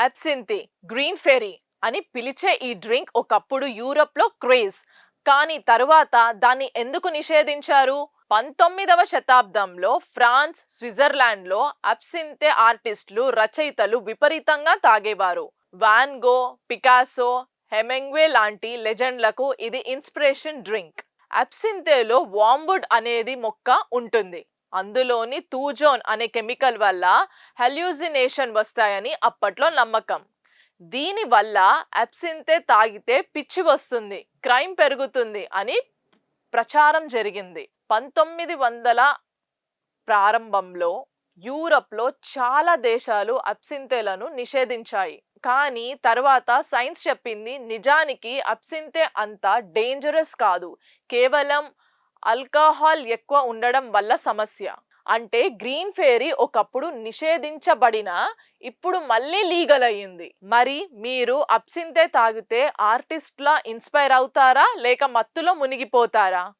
అబ్సింతి green fairy అని పిలిచే ఈ డ్రింక్ ఒకప్పుడు యూరప్లో క్రేజ్. కానీ తరువాత దాన్ని ఎందుకు నిషేధించారు? పంతొమ్మిదవ శతాబ్దంలో ఫ్రాన్స్ స్విట్జర్లాండ్లో అబ్సింతే ఆర్టిస్టులు రచయితలు విపరీతంగా తాగేవారు. వాన్గో పికాసో హెమెంగ్వే లాంటి లెజెండ్లకు ఇది ఇన్స్పిరేషన్ డ్రింక్. అబ్సింతేలో వాంబుడ్ అనేది మొక్క ఉంటుంది. అందులోని తూజోన్ అనే కెమికల్ వల్ల హెల్యూజినేషన్ వస్తాయని అప్పట్లో నమ్మకం. దీని వల్ల అబ్సింతే తాగితే పిచ్చి వస్తుంది క్రైమ్ పెరుగుతుంది అని ప్రచారం జరిగింది. పంతొమ్మిది వందల ప్రారంభంలో యూరప్లో చాలా దేశాలు అబ్సింతేలను నిషేధించాయి. కానీ తర్వాత సైన్స్ చెప్పింది నిజానికి అబ్సింతే అంత డేంజరస్ కాదు. కేవలం ఆల్కహాల్ ఎక్కువ ఉండడం వల్ల సమస్య. అంటే గ్రీన్ ఫేరీ ఒకప్పుడు నిషేధించబడిన ఇప్పుడు మళ్ళీ లీగల్ అయ్యింది. మరి మీరు అప్సింతే తాగితే ఆర్టిస్ట్లా ఇన్స్పైర్ అవుతారా? లేక మత్తులో మునిగిపోతారా?